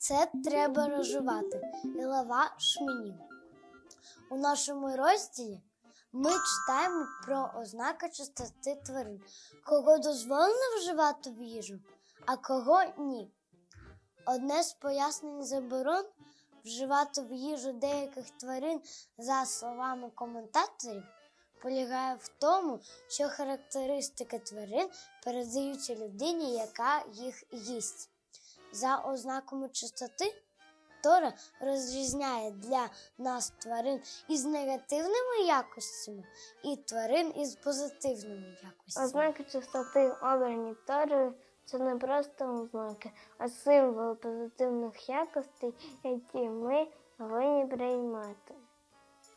Це треба розживати. Ілова Шмінін. У нашому розділі ми читаємо про ознаки чистоти тварин, кого дозволено вживати в їжу, а кого ні. Одне з пояснень заборон вживати в їжу деяких тварин, за словами коментаторів, полягає в тому, що характеристики тварин передаються людині, яка їх їсть. За ознаками чистоти Тора розрізняє для нас тварин із негативними якостями і тварин із позитивними якостями. Ознаки чистоти обрані Торою це не просто ознаки, а символ позитивних якостей, які ми повинні приймати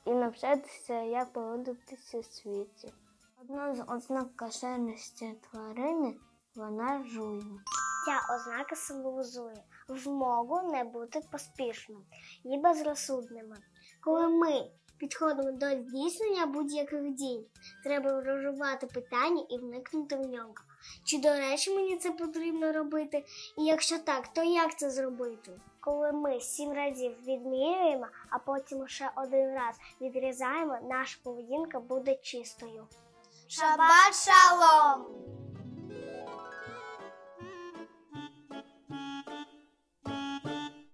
і навчатися, як поводитися в світі. Одна з ознак кошерності тварини вона жує. Ця ознака символізує вмогу не бути поспішним і безрозсудними. Коли ми підходимо до здійснення будь-яких дій, треба розживати питання і вникнути в нього. Чи до речі мені це потрібно робити? І якщо так, то як це зробити? Коли ми сім разів відмірюємо, а потім ще один раз відрізаємо, наша поведінка буде чистою. Шабат шалом!